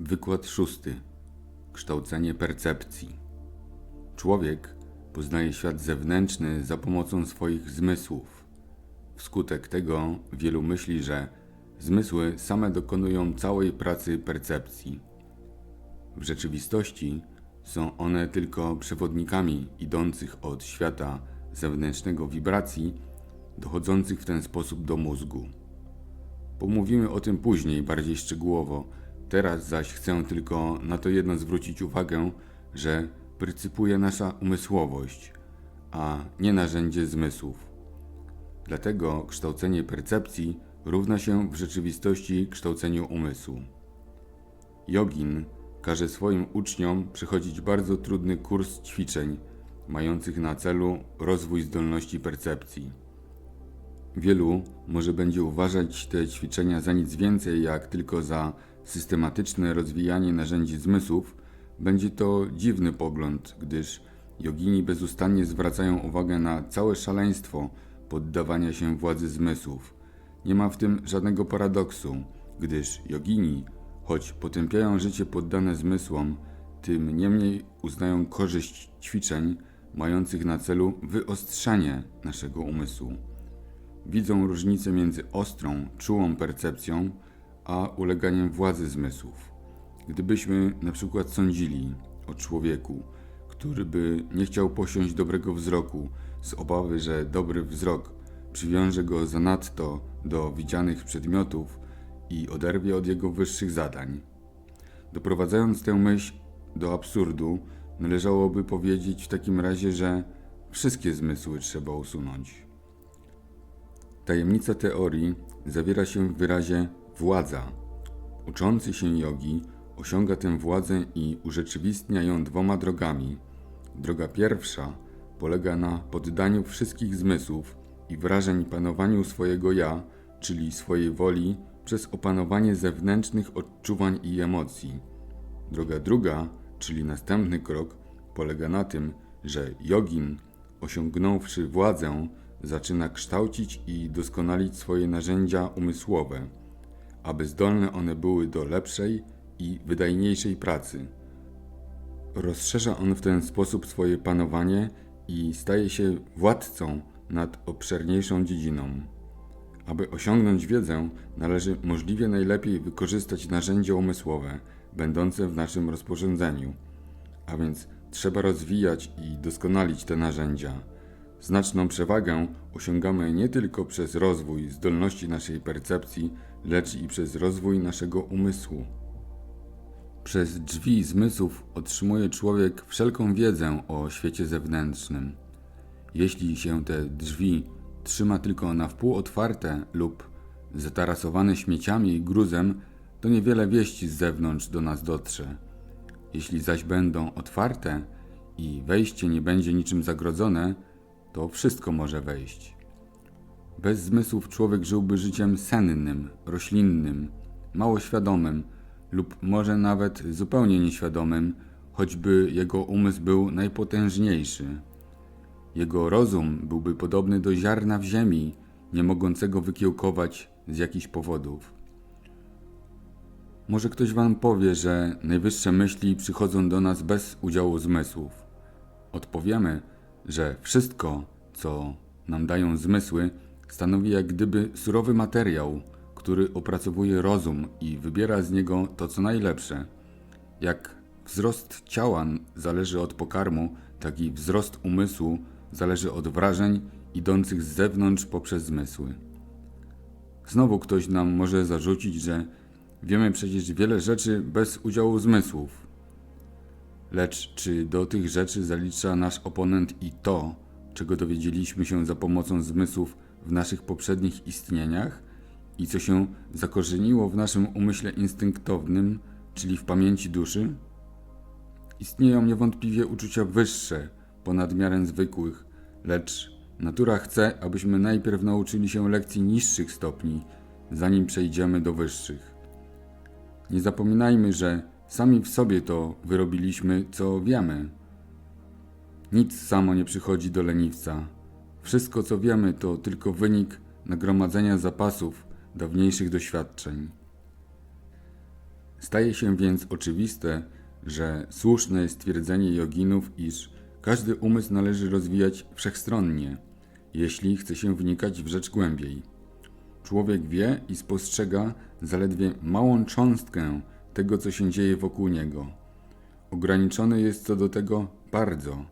Wykład szósty. Kształcenie percepcji. Człowiek poznaje świat zewnętrzny za pomocą swoich zmysłów. Wskutek tego wielu myśli, że zmysły same dokonują całej pracy percepcji. W rzeczywistości są one tylko przewodnikami idących od świata zewnętrznego wibracji, dochodzących w ten sposób do mózgu. Pomówimy o tym później bardziej szczegółowo. Teraz zaś chcę tylko na to jedno zwrócić uwagę, że prycypuje nasza umysłowość, a nie narzędzie zmysłów. Dlatego kształcenie percepcji równa się w rzeczywistości kształceniu umysłu. Jogin każe swoim uczniom przechodzić bardzo trudny kurs ćwiczeń, mających na celu rozwój zdolności percepcji. Wielu może będzie uważać te ćwiczenia za nic więcej jak tylko za systematyczne rozwijanie narzędzi zmysłów, będzie to dziwny pogląd, gdyż jogini bezustannie zwracają uwagę na całe szaleństwo poddawania się władzy zmysłów. Nie ma w tym żadnego paradoksu, gdyż jogini, choć potępiają życie poddane zmysłom, tym niemniej uznają korzyść ćwiczeń mających na celu wyostrzanie naszego umysłu. Widzą różnicę między ostrą, czułą percepcją, a uleganiem władzy zmysłów. Gdybyśmy na przykład sądzili o człowieku, który by nie chciał posiąść dobrego wzroku z obawy, że dobry wzrok przywiąże go zanadto do widzianych przedmiotów i oderwie od jego wyższych zadań. Doprowadzając tę myśl do absurdu, należałoby powiedzieć w takim razie, że wszystkie zmysły trzeba usunąć. Tajemnica teorii zawiera się w wyrazie władza. Uczący się jogi osiąga tę władzę i urzeczywistnia ją dwoma drogami. Droga pierwsza polega na poddaniu wszystkich zmysłów i wrażeń panowaniu swojego ja, czyli swojej woli, przez opanowanie zewnętrznych odczuwań i emocji. Droga druga, czyli następny krok, polega na tym, że jogin, osiągnąwszy władzę, zaczyna kształcić i doskonalić swoje narzędzia umysłowe, aby zdolne one były do lepszej i wydajniejszej pracy. Rozszerza on w ten sposób swoje panowanie i staje się władcą nad obszerniejszą dziedziną. Aby osiągnąć wiedzę, należy możliwie najlepiej wykorzystać narzędzia umysłowe, będące w naszym rozporządzeniu, a więc trzeba rozwijać i doskonalić te narzędzia. Znaczną przewagę osiągamy nie tylko przez rozwój zdolności naszej percepcji, lecz i przez rozwój naszego umysłu. Przez drzwi zmysłów otrzymuje człowiek wszelką wiedzę o świecie zewnętrznym. Jeśli się te drzwi trzyma tylko na wpół otwarte lub zatarasowane śmieciami i gruzem, to niewiele wieści z zewnątrz do nas dotrze. Jeśli zaś będą otwarte i wejście nie będzie niczym zagrodzone, to wszystko może wejść. Bez zmysłów człowiek żyłby życiem sennym, roślinnym, mało świadomym lub może nawet zupełnie nieświadomym, choćby jego umysł był najpotężniejszy. Jego rozum byłby podobny do ziarna w ziemi, nie mogącego wykiełkować z jakichś powodów. Może ktoś wam powie, że najwyższe myśli przychodzą do nas bez udziału zmysłów. Odpowiemy, że wszystko, co nam dają zmysły, stanowi jak gdyby surowy materiał, który opracowuje rozum i wybiera z niego to, co najlepsze. Jak wzrost ciała zależy od pokarmu, tak i wzrost umysłu zależy od wrażeń idących z zewnątrz poprzez zmysły. Znowu ktoś nam może zarzucić, że wiemy przecież wiele rzeczy bez udziału zmysłów. Lecz czy do tych rzeczy zalicza nasz oponent i to, czego dowiedzieliśmy się za pomocą zmysłów w naszych poprzednich istnieniach i co się zakorzeniło w naszym umyśle instynktownym, czyli w pamięci duszy? Istnieją niewątpliwie uczucia wyższe, ponad miarę zwykłych, lecz natura chce, abyśmy najpierw nauczyli się lekcji niższych stopni, zanim przejdziemy do wyższych. Nie zapominajmy, że sami w sobie to wyrobiliśmy, co wiemy. Nic samo nie przychodzi do leniwca. Wszystko, co wiemy, to tylko wynik nagromadzenia zapasów dawniejszych doświadczeń. Staje się więc oczywiste, że słuszne jest twierdzenie joginów, iż każdy umysł należy rozwijać wszechstronnie, jeśli chce się wnikać w rzecz głębiej. Człowiek wie i spostrzega zaledwie małą cząstkę tego, co się dzieje wokół niego. Ograniczony jest co do tego bardzo.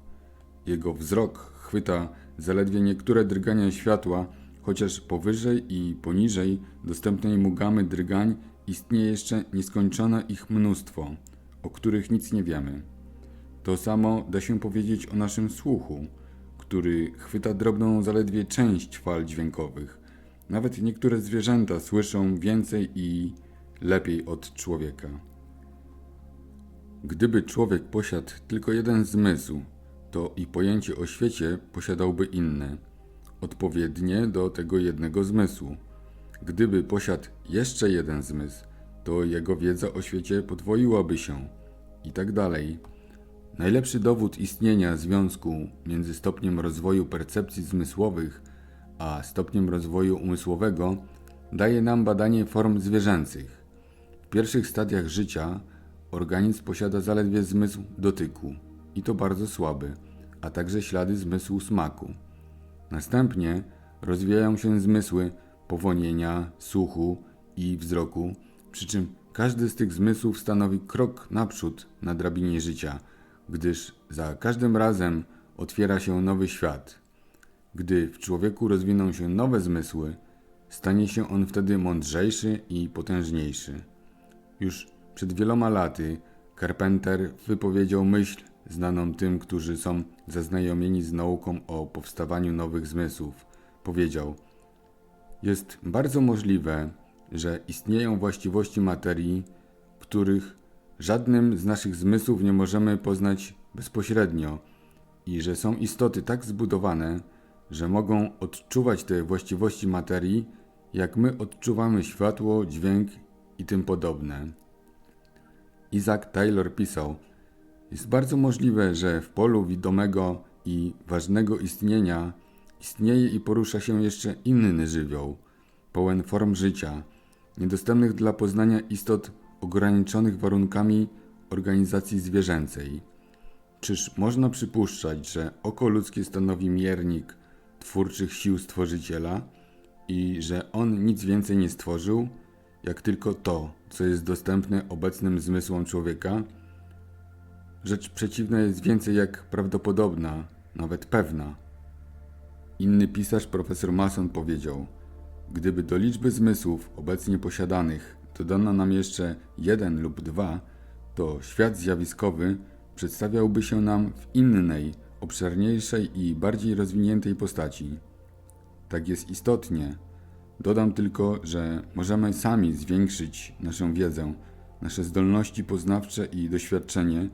Jego wzrok chwyta zaledwie niektóre drgania światła, chociaż powyżej i poniżej dostępnej mu gamy drgań istnieje jeszcze nieskończone ich mnóstwo, o których nic nie wiemy. To samo da się powiedzieć o naszym słuchu, który chwyta drobną zaledwie część fal dźwiękowych. Nawet niektóre zwierzęta słyszą więcej i lepiej od człowieka. Gdyby człowiek posiadł tylko jeden zmysł, to i pojęcie o świecie posiadałby inne, odpowiednie do tego jednego zmysłu. Gdyby posiadł jeszcze jeden zmysł, to jego wiedza o świecie podwoiłaby się i tak dalej. Najlepszy dowód istnienia związku między stopniem rozwoju percepcji zmysłowych a stopniem rozwoju umysłowego daje nam badanie form zwierzęcych. Pierwszych stadiach życia organizm posiada zaledwie zmysł dotyku i to bardzo słaby, a także ślady zmysłu smaku. Następnie rozwijają się zmysły powonienia, słuchu i wzroku, przy czym każdy z tych zmysłów stanowi krok naprzód na drabinie życia, gdyż za każdym razem otwiera się nowy świat. Gdy w człowieku rozwiną się nowe zmysły, stanie się on wtedy mądrzejszy i potężniejszy. Już przed wieloma laty Carpenter wypowiedział myśl znaną tym, którzy są zaznajomieni z nauką o powstawaniu nowych zmysłów. Powiedział: Jest bardzo możliwe, że istnieją właściwości materii, których żadnym z naszych zmysłów nie możemy poznać bezpośrednio, i że są istoty tak zbudowane, że mogą odczuwać te właściwości materii, jak my odczuwamy światło, dźwięk i tym podobne. Isaac Taylor pisał: Jest bardzo możliwe, że w polu widomego i ważnego istnienia istnieje i porusza się jeszcze inny żywioł, pełen form życia, niedostępnych dla poznania istot ograniczonych warunkami organizacji zwierzęcej. Czyż można przypuszczać, że oko ludzkie stanowi miernik twórczych sił Stworzyciela i że On nic więcej nie stworzył, jak tylko to, co jest dostępne obecnym zmysłom człowieka? Rzecz przeciwna jest więcej jak prawdopodobna, nawet pewna. Inny pisarz, profesor Mason, powiedział: Gdyby do liczby zmysłów obecnie posiadanych dodano nam jeszcze jeden lub dwa, to świat zjawiskowy przedstawiałby się nam w innej, obszerniejszej i bardziej rozwiniętej postaci. Tak jest istotnie. Dodam tylko, że możemy sami zwiększyć naszą wiedzę, nasze zdolności poznawcze i doświadczenie,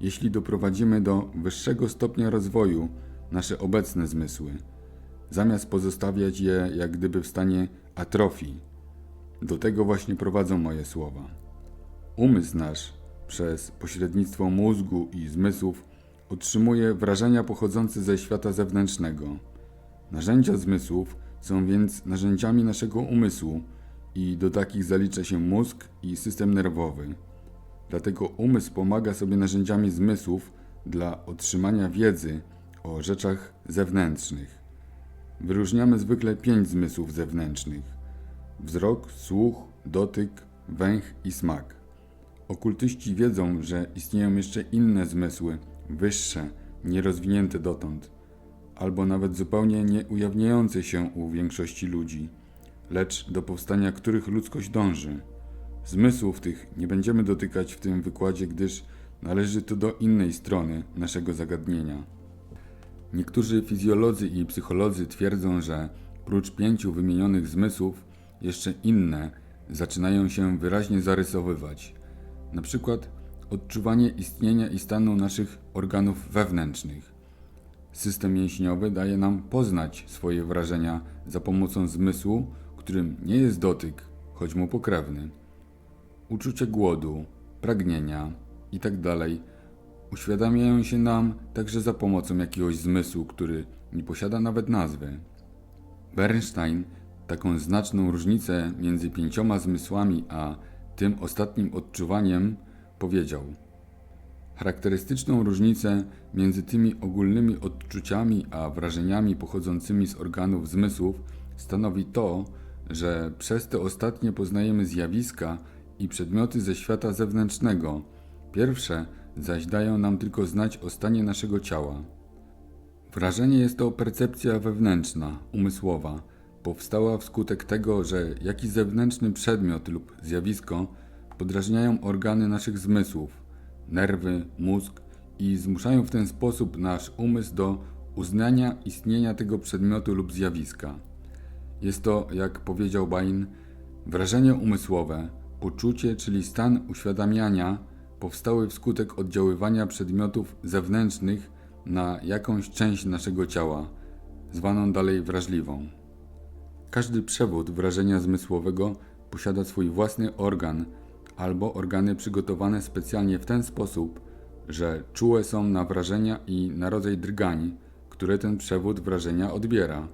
jeśli doprowadzimy do wyższego stopnia rozwoju nasze obecne zmysły, zamiast pozostawiać je jak gdyby w stanie atrofii. Do tego właśnie prowadzą moje słowa. Umysł nasz przez pośrednictwo mózgu i zmysłów otrzymuje wrażenia pochodzące ze świata zewnętrznego. Narzędzia zmysłów są więc narzędziami naszego umysłu i do takich zalicza się mózg i system nerwowy. Dlatego umysł pomaga sobie narzędziami zmysłów dla otrzymania wiedzy o rzeczach zewnętrznych. Wyróżniamy zwykle pięć zmysłów zewnętrznych: wzrok, słuch, dotyk, węch i smak. Okultyści wiedzą, że istnieją jeszcze inne zmysły, wyższe, nierozwinięte dotąd, albo nawet zupełnie nie ujawniające się u większości ludzi, lecz do powstania których ludzkość dąży. Zmysłów tych nie będziemy dotykać w tym wykładzie, gdyż należy to do innej strony naszego zagadnienia. Niektórzy fizjolodzy i psycholodzy twierdzą, że prócz pięciu wymienionych zmysłów, jeszcze inne zaczynają się wyraźnie zarysowywać. Na przykład odczuwanie istnienia i stanu naszych organów wewnętrznych. System mięśniowy daje nam poznać swoje wrażenia za pomocą zmysłu, którym nie jest dotyk, choć mu pokrewny. Uczucie głodu, pragnienia itd. uświadamiają się nam także za pomocą jakiegoś zmysłu, który nie posiada nawet nazwy. Bernstein taką znaczną różnicę między pięcioma zmysłami a tym ostatnim odczuwaniem, powiedział: Charakterystyczną różnicę między tymi ogólnymi odczuciami a wrażeniami pochodzącymi z organów zmysłów stanowi to, że przez te ostatnie poznajemy zjawiska i przedmioty ze świata zewnętrznego. Pierwsze zaś dają nam tylko znać o stanie naszego ciała. Wrażenie jest to percepcja wewnętrzna, umysłowa, powstała wskutek tego, że jakiś zewnętrzny przedmiot lub zjawisko podrażniają organy naszych zmysłów, nerwy, mózg i zmuszają w ten sposób nasz umysł do uznania istnienia tego przedmiotu lub zjawiska. Jest to, jak powiedział Bain, wrażenie umysłowe, poczucie, czyli stan uświadamiania, powstały wskutek oddziaływania przedmiotów zewnętrznych na jakąś część naszego ciała, zwaną dalej wrażliwą. Każdy przewód wrażenia zmysłowego posiada swój własny organ albo organy przygotowane specjalnie w ten sposób, że czułe są na wrażenia i na rodzaj drgań, które ten przewód wrażenia odbiera.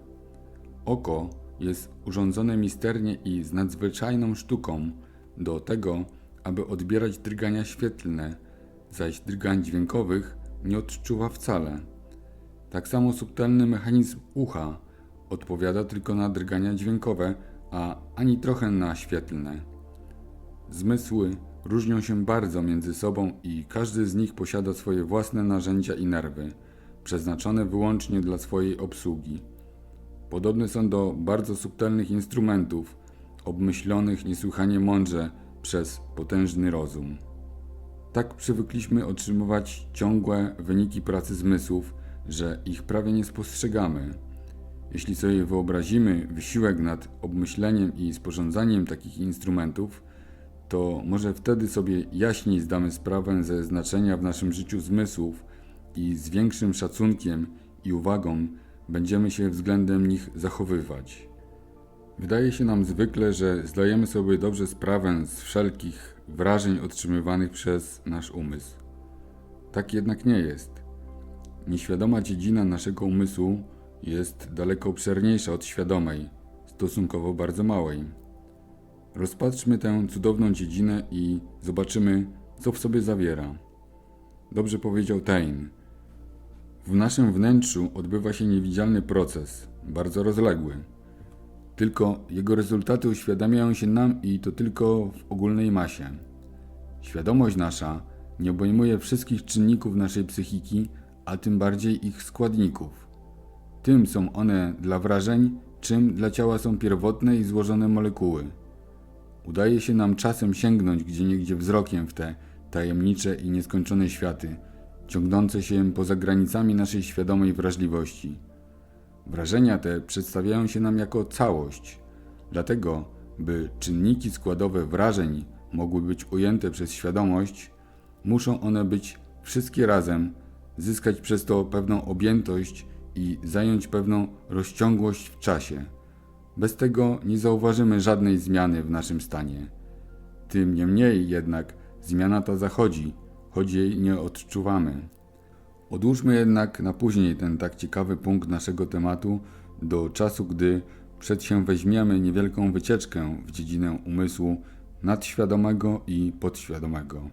Oko jest urządzone misternie i z nadzwyczajną sztuką do tego, aby odbierać drgania świetlne, zaś drgań dźwiękowych nie odczuwa wcale. Tak samo subtelny mechanizm ucha odpowiada tylko na drgania dźwiękowe, a ani trochę na świetlne. Zmysły różnią się bardzo między sobą i każdy z nich posiada swoje własne narzędzia i nerwy, przeznaczone wyłącznie dla swojej obsługi. Podobne są do bardzo subtelnych instrumentów, obmyślonych niesłychanie mądrze przez potężny rozum. Tak przywykliśmy otrzymywać ciągłe wyniki pracy zmysłów, że ich prawie nie spostrzegamy. Jeśli sobie wyobrazimy wysiłek nad obmyśleniem i sporządzaniem takich instrumentów, to może wtedy sobie jaśniej zdamy sprawę ze znaczenia w naszym życiu zmysłów i z większym szacunkiem i uwagą będziemy się względem nich zachowywać. Wydaje się nam zwykle, że zdajemy sobie dobrze sprawę z wszelkich wrażeń otrzymywanych przez nasz umysł. Tak jednak nie jest. Nieświadoma dziedzina naszego umysłu jest daleko obszerniejsza od świadomej, stosunkowo bardzo małej. Rozpatrzmy tę cudowną dziedzinę i zobaczymy, co w sobie zawiera. Dobrze powiedział Taine. W naszym wnętrzu odbywa się niewidzialny proces, bardzo rozległy. Tylko jego rezultaty uświadamiają się nam i to tylko w ogólnej masie. Świadomość nasza nie obejmuje wszystkich czynników naszej psychiki, a tym bardziej ich składników. Tym są one dla wrażeń, czym dla ciała są pierwotne i złożone molekuły. Udaje się nam czasem sięgnąć gdzieniegdzie wzrokiem w te tajemnicze i nieskończone światy, ciągnące się poza granicami naszej świadomej wrażliwości. Wrażenia te przedstawiają się nam jako całość, dlatego, by czynniki składowe wrażeń mogły być ujęte przez świadomość, muszą one być wszystkie razem, zyskać przez to pewną objętość i zająć pewną rozciągłość w czasie. Bez tego nie zauważymy żadnej zmiany w naszym stanie. Tym niemniej jednak zmiana ta zachodzi, choć jej nie odczuwamy. Odłóżmy jednak na później ten tak ciekawy punkt naszego tematu do czasu, gdy przedsięweźmiemy niewielką wycieczkę w dziedzinę umysłu nadświadomego i podświadomego.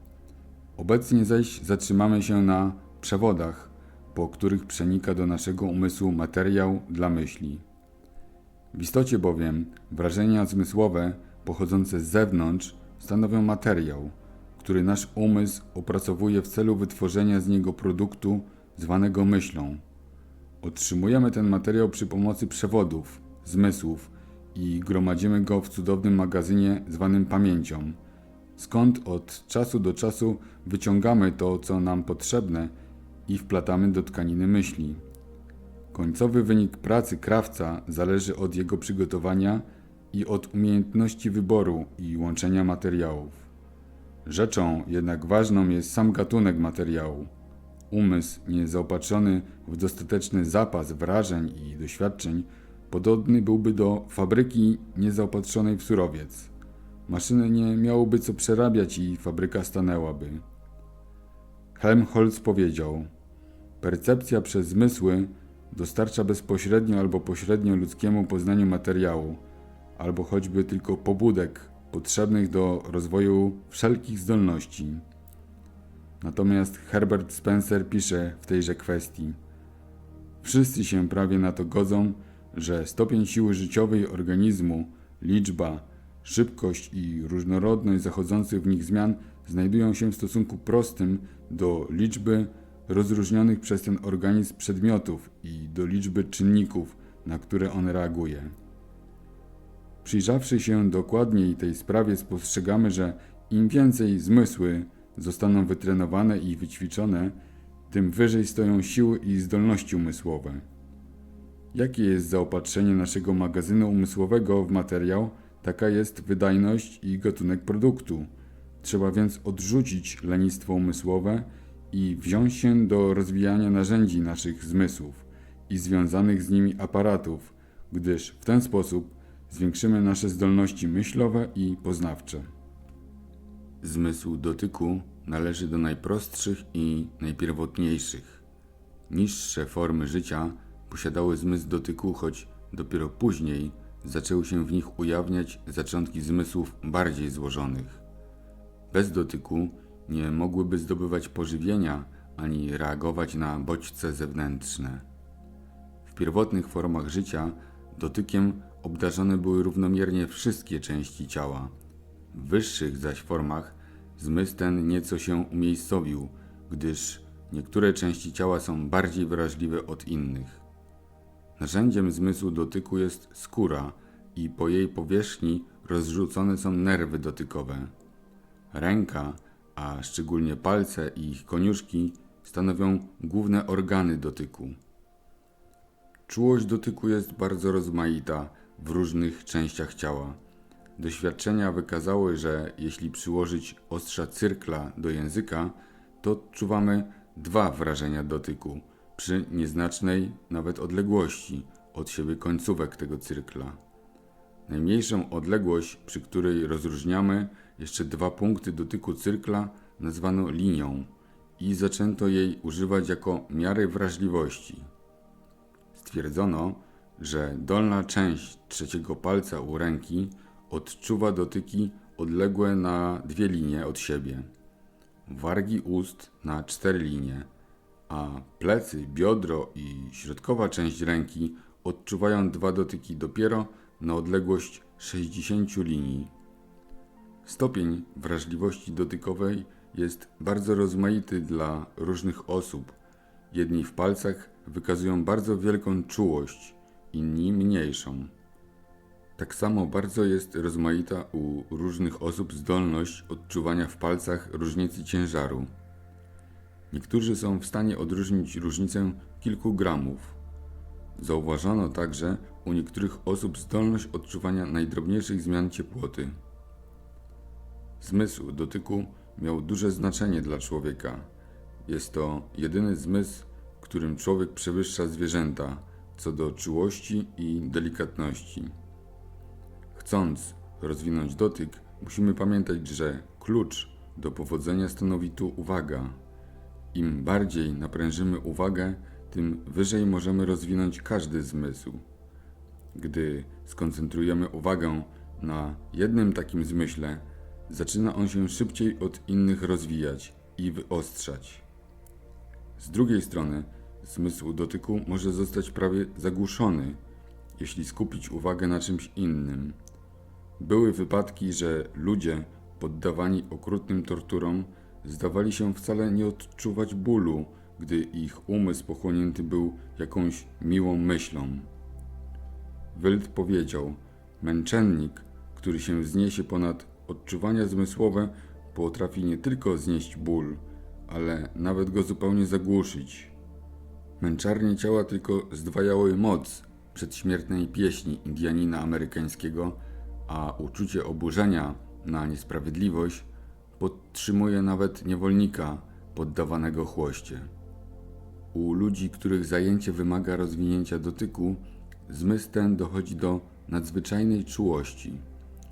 Obecnie zaś zatrzymamy się na przewodach, po których przenika do naszego umysłu materiał dla myśli. W istocie bowiem wrażenia zmysłowe pochodzące z zewnątrz stanowią materiał, który nasz umysł opracowuje w celu wytworzenia z niego produktu zwanego myślą. Otrzymujemy ten materiał przy pomocy przewodów, zmysłów i gromadzimy go w cudownym magazynie zwanym pamięcią, skąd od czasu do czasu wyciągamy to, co nam potrzebne i wplatamy do tkaniny myśli. Końcowy wynik pracy krawca zależy od jego przygotowania i od umiejętności wyboru i łączenia materiałów. Rzeczą jednak ważną jest sam gatunek materiału. Umysł niezaopatrzony w dostateczny zapas wrażeń i doświadczeń podobny byłby do fabryki niezaopatrzonej w surowiec. Maszyny nie miałoby co przerabiać i fabryka stanęłaby. Helmholtz powiedział: Percepcja przez zmysły dostarcza bezpośrednio albo pośrednio ludzkiemu poznaniu materiału, albo choćby tylko pobudek potrzebnych do rozwoju wszelkich zdolności. Natomiast Herbert Spencer pisze w tejże kwestii: Wszyscy się prawie na to godzą, że stopień siły życiowej organizmu, liczba, szybkość i różnorodność zachodzących w nich zmian znajdują się w stosunku prostym do liczby rozróżnionych przez ten organizm przedmiotów i do liczby czynników, na które on reaguje. Przyjrzawszy się dokładniej tej sprawie, spostrzegamy, że im więcej zmysły zostaną wytrenowane i wyćwiczone, tym wyżej stoją siły i zdolności umysłowe. Jakie jest zaopatrzenie naszego magazynu umysłowego w materiał, taka jest wydajność i gatunek produktu. Trzeba więc odrzucić lenistwo umysłowe i wziąć się do rozwijania narzędzi naszych zmysłów i związanych z nimi aparatów, gdyż w ten sposób zwiększymy nasze zdolności myślowe i poznawcze. Zmysł dotyku należy do najprostszych i najpierwotniejszych. Niższe formy życia posiadały zmysł dotyku, choć dopiero później zaczęły się w nich ujawniać zaczątki zmysłów bardziej złożonych. Bez dotyku nie mogłyby zdobywać pożywienia ani reagować na bodźce zewnętrzne. W pierwotnych formach życia dotykiem obdarzone były równomiernie wszystkie części ciała. W wyższych zaś formach zmysł ten nieco się umiejscowił, gdyż niektóre części ciała są bardziej wrażliwe od innych. Narzędziem zmysłu dotyku jest skóra i po jej powierzchni rozrzucone są nerwy dotykowe. Ręka, a szczególnie palce i ich koniuszki stanowią główne organy dotyku. Czułość dotyku jest bardzo rozmaita w różnych częściach ciała. Doświadczenia wykazały, że jeśli przyłożyć ostrza cyrkla do języka, to odczuwamy dwa wrażenia dotyku przy nieznacznej nawet odległości od siebie końcówek tego cyrkla. Najmniejszą odległość, przy której rozróżniamy jeszcze dwa punkty dotyku cyrkla, nazwano linią i zaczęto jej używać jako miary wrażliwości. Stwierdzono, że dolna część trzeciego palca u ręki odczuwa dotyki odległe na dwie linie od siebie, wargi ust na cztery linie, a plecy, biodro i środkowa część ręki odczuwają dwa dotyki dopiero na odległość 60 linii. Stopień wrażliwości dotykowej jest bardzo rozmaity dla różnych osób. Jedni w palcach wykazują bardzo wielką czułość, inni mniejszą. Tak samo bardzo jest rozmaita u różnych osób zdolność odczuwania w palcach różnicy ciężaru. Niektórzy są w stanie odróżnić różnicę kilku gramów. Zauważono także u niektórych osób zdolność odczuwania najdrobniejszych zmian ciepłoty. Zmysł dotyku miał duże znaczenie dla człowieka. Jest to jedyny zmysł, którym człowiek przewyższa zwierzęta co do czułości i delikatności. Chcąc rozwinąć dotyk, musimy pamiętać, że klucz do powodzenia stanowi tu uwaga. Im bardziej naprężymy uwagę, tym wyżej możemy rozwinąć każdy zmysł. Gdy skoncentrujemy uwagę na jednym takim zmyśle, zaczyna on się szybciej od innych rozwijać i wyostrzać. Z drugiej strony, zmysł dotyku może zostać prawie zagłuszony, jeśli skupić uwagę na czymś innym. Były wypadki, że ludzie poddawani okrutnym torturom zdawali się wcale nie odczuwać bólu, gdy ich umysł pochłonięty był jakąś miłą myślą. Wild powiedział: Męczennik, który się wzniesie ponad odczuwania zmysłowe, potrafi nie tylko znieść ból, ale nawet go zupełnie zagłuszyć. Męczarnie ciała tylko zdwajały moc przedśmiertnej pieśni Indianina amerykańskiego, a uczucie oburzenia na niesprawiedliwość podtrzymuje nawet niewolnika poddawanego chłoście. U ludzi, których zajęcie wymaga rozwinięcia dotyku, zmysł ten dochodzi do nadzwyczajnej czułości.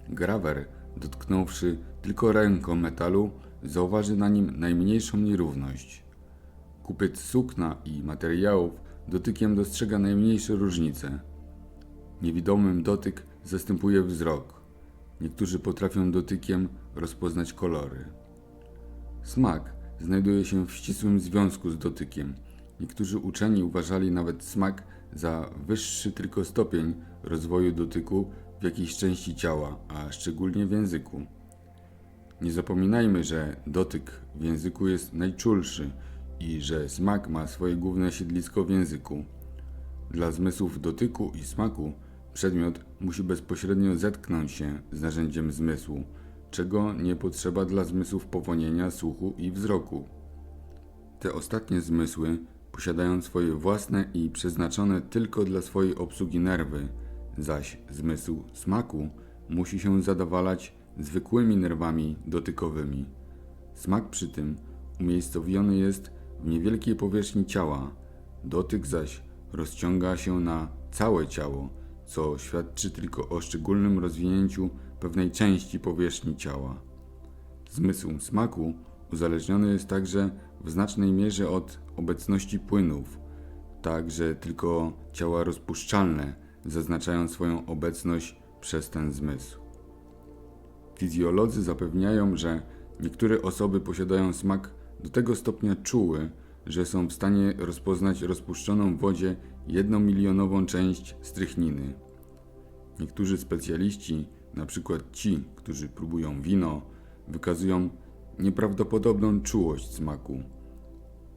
Grawer, dotknąwszy tylko ręką metalu, zauważy na nim najmniejszą nierówność. Kupiec sukna i materiałów dotykiem dostrzega najmniejsze różnice. Niewidomym dotyk zastępuje wzrok. Niektórzy potrafią dotykiem rozpoznać kolory. Smak znajduje się w ścisłym związku z dotykiem. Niektórzy uczeni uważali nawet smak za wyższy tylko stopień rozwoju dotyku w jakiejś części ciała, a szczególnie w języku. Nie zapominajmy, że dotyk w języku jest najczulszy i że smak ma swoje główne siedlisko w języku. Dla zmysłów dotyku i smaku przedmiot musi bezpośrednio zetknąć się z narzędziem zmysłu, czego nie potrzeba dla zmysłów powonienia, słuchu i wzroku. Te ostatnie zmysły posiadają swoje własne i przeznaczone tylko dla swojej obsługi nerwy, zaś zmysł smaku musi się zadowalać zwykłymi nerwami dotykowymi. Smak przy tym umiejscowiony jest w niewielkiej powierzchni ciała, dotyk zaś rozciąga się na całe ciało, co świadczy tylko o szczególnym rozwinięciu pewnej części powierzchni ciała. Zmysł smaku uzależniony jest także w znacznej mierze od obecności płynów, tak że tylko ciała rozpuszczalne zaznaczają swoją obecność przez ten zmysł. Fizjolodzy zapewniają, że niektóre osoby posiadają smak do tego stopnia czuły, że są w stanie rozpoznać rozpuszczoną w wodzie jedną milionową część strychniny. Niektórzy specjaliści, przykład ci, którzy próbują wino, wykazują nieprawdopodobną czułość smaku.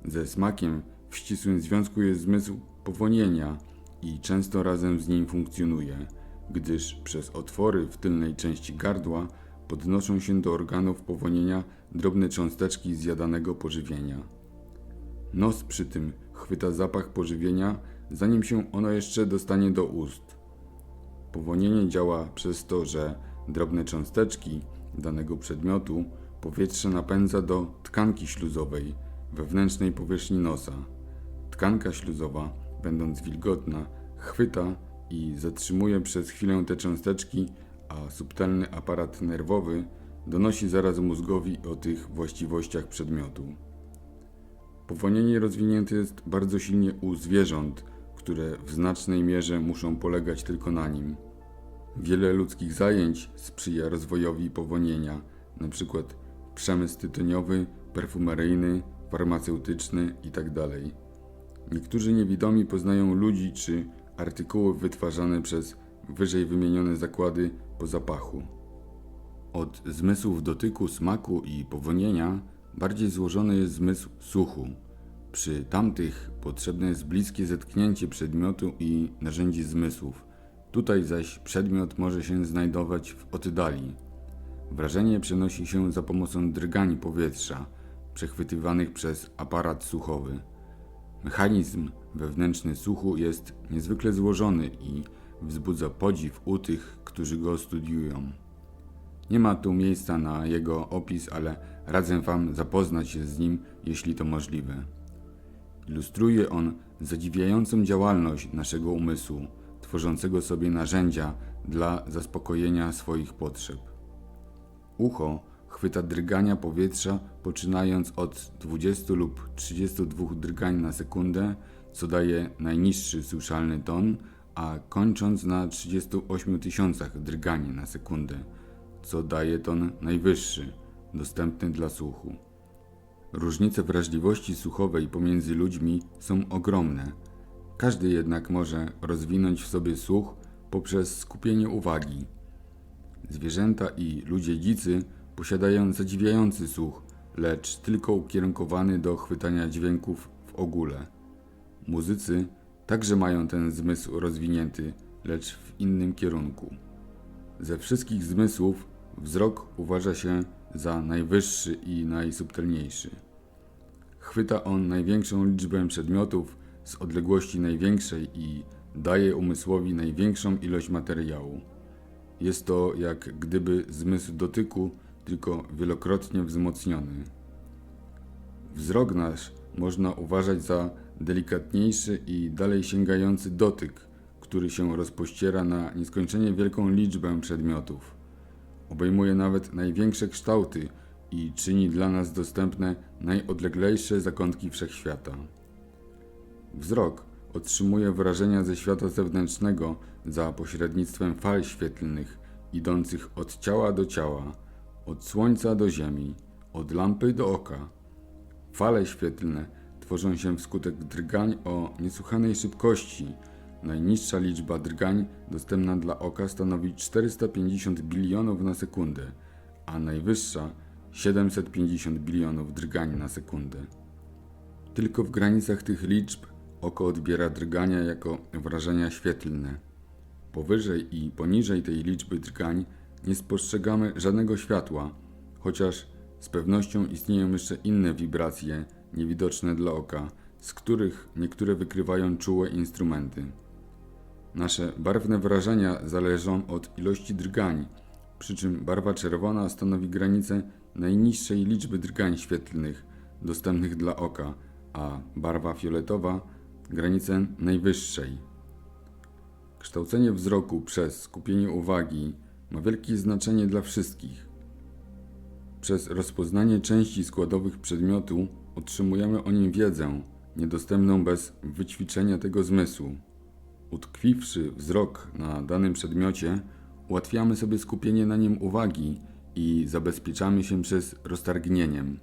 Ze smakiem w ścisłym związku jest zmysł powonienia i często razem z nim funkcjonuje, gdyż przez otwory w tylnej części gardła podnoszą się do organów powonienia drobne cząsteczki zjadanego pożywienia. Nos przy tym chwyta zapach pożywienia, zanim się ono jeszcze dostanie do ust. Powonienie działa przez to, że drobne cząsteczki danego przedmiotu powietrze napędza do tkanki śluzowej wewnętrznej powierzchni nosa. Tkanka śluzowa, będąc wilgotna, chwyta i zatrzymuje przez chwilę te cząsteczki, a subtelny aparat nerwowy donosi zaraz mózgowi o tych właściwościach przedmiotu. Powonienie rozwinięte jest bardzo silnie u zwierząt, które w znacznej mierze muszą polegać tylko na nim. Wiele ludzkich zajęć sprzyja rozwojowi powonienia, np. przemysł tytoniowy, perfumeryjny, farmaceutyczny itd. Niektórzy niewidomi poznają ludzi czy artykuły wytwarzane przez wyżej wymienione zakłady po zapachu. Od zmysłów dotyku, smaku i powonienia bardziej złożony jest zmysł słuchu. Przy tamtych potrzebne jest bliskie zetknięcie przedmiotu i narzędzi zmysłów. Tutaj zaś przedmiot może się znajdować w oddali. Wrażenie przenosi się za pomocą drgań powietrza, przechwytywanych przez aparat słuchowy. Mechanizm wewnętrzny słuchu jest niezwykle złożony i wzbudza podziw u tych, którzy go studiują. Nie ma tu miejsca na jego opis, ale radzę Wam zapoznać się z nim, jeśli to możliwe. Ilustruje on zadziwiającą działalność naszego umysłu, tworzącego sobie narzędzia dla zaspokojenia swoich potrzeb. Ucho chwyta drgania powietrza poczynając od 20 lub 32 drgań na sekundę, co daje najniższy słyszalny ton, a kończąc na 38 tysiącach drgań na sekundę, co daje ton najwyższy, dostępny dla słuchu. Różnice wrażliwości słuchowej pomiędzy ludźmi są ogromne. Każdy jednak może rozwinąć w sobie słuch poprzez skupienie uwagi. Zwierzęta i ludzie dzicy posiadają zadziwiający słuch, lecz tylko ukierunkowany do chwytania dźwięków w ogóle. Muzycy także mają ten zmysł rozwinięty, lecz w innym kierunku. Ze wszystkich zmysłów wzrok uważa się za najwyższy i najsubtelniejszy. Chwyta on największą liczbę przedmiotów z odległości największej i daje umysłowi największą ilość materiału. Jest to jak gdyby zmysł dotyku, tylko wielokrotnie wzmocniony. Wzrok nasz można uważać za delikatniejszy i dalej sięgający dotyk, który się rozpościera na nieskończenie wielką liczbę przedmiotów. Obejmuje nawet największe kształty i czyni dla nas dostępne najodleglejsze zakątki wszechświata. Wzrok otrzymuje wrażenia ze świata zewnętrznego za pośrednictwem fal świetlnych idących od ciała do ciała, od słońca do ziemi, od lampy do oka. Fale świetlne tworzą się wskutek drgań o niesłychanej szybkości. Najniższa liczba drgań dostępna dla oka stanowi 450 bilionów na sekundę, a najwyższa 750 bilionów drgań na sekundę. Tylko w granicach tych liczb oko odbiera drgania jako wrażenia świetlne. Powyżej i poniżej tej liczby drgań nie spostrzegamy żadnego światła, chociaż z pewnością istnieją jeszcze inne wibracje niewidoczne dla oka, z których niektóre wykrywają czułe instrumenty. Nasze barwne wrażenia zależą od ilości drgań, przy czym barwa czerwona stanowi granicę najniższej liczby drgań świetlnych dostępnych dla oka, a barwa fioletowa granicę najwyższej. Kształcenie wzroku przez skupienie uwagi ma wielkie znaczenie dla wszystkich. Przez rozpoznanie części składowych przedmiotu otrzymujemy o nim wiedzę, niedostępną bez wyćwiczenia tego zmysłu. Utkwiwszy wzrok na danym przedmiocie, ułatwiamy sobie skupienie na nim uwagi i zabezpieczamy się przez roztargnieniem.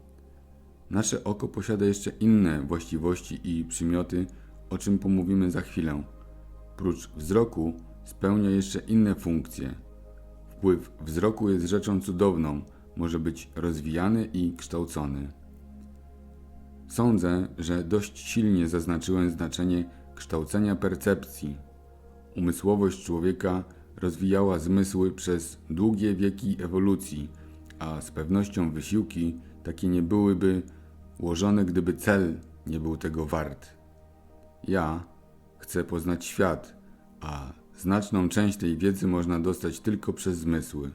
Nasze oko posiada jeszcze inne właściwości i przymioty, o czym pomówimy za chwilę. Prócz wzroku spełnia jeszcze inne funkcje. Wpływ wzroku jest rzeczą cudowną, może być rozwijany i kształcony. Sądzę, że dość silnie zaznaczyłem znaczenie kształcenia percepcji. Umysłowość człowieka rozwijała zmysły przez długie wieki ewolucji, a z pewnością wysiłki takie nie byłyby ułożone, gdyby cel nie był tego wart. Ja chcę poznać świat, a znaczną część tej wiedzy można dostać tylko przez zmysły.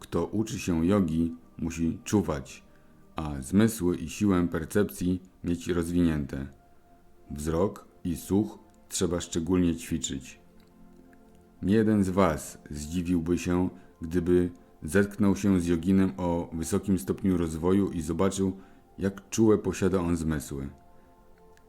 Kto uczy się jogi, musi czuwać, a zmysły i siłę percepcji mieć rozwinięte. Wzrok i słuch trzeba szczególnie ćwiczyć. Nie jeden z Was zdziwiłby się, gdyby zetknął się z joginem o wysokim stopniu rozwoju i zobaczył, jak czułe posiada on zmysły.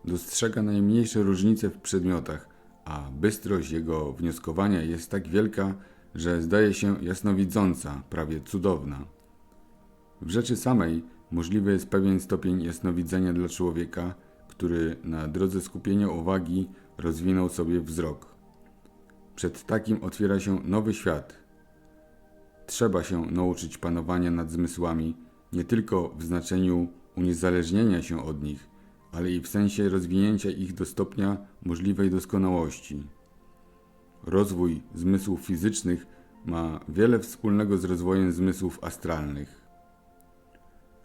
Dostrzega najmniejsze różnice w przedmiotach, a bystrość jego wnioskowania jest tak wielka, że zdaje się jasnowidząca, prawie cudowna. W rzeczy samej możliwy jest pewien stopień jasnowidzenia dla człowieka, który na drodze skupienia uwagi rozwinął sobie wzrok. Przed takim otwiera się nowy świat. Trzeba się nauczyć panowania nad zmysłami, nie tylko w znaczeniu uniezależnienia się od nich, ale i w sensie rozwinięcia ich do stopnia możliwej doskonałości. Rozwój zmysłów fizycznych ma wiele wspólnego z rozwojem zmysłów astralnych.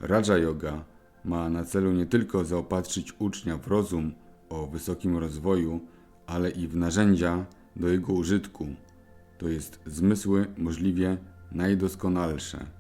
Raja Yoga ma na celu nie tylko zaopatrzyć ucznia w rozum o wysokim rozwoju, ale i w narzędzia do jego użytku, to jest zmysły możliwie najdoskonalsze.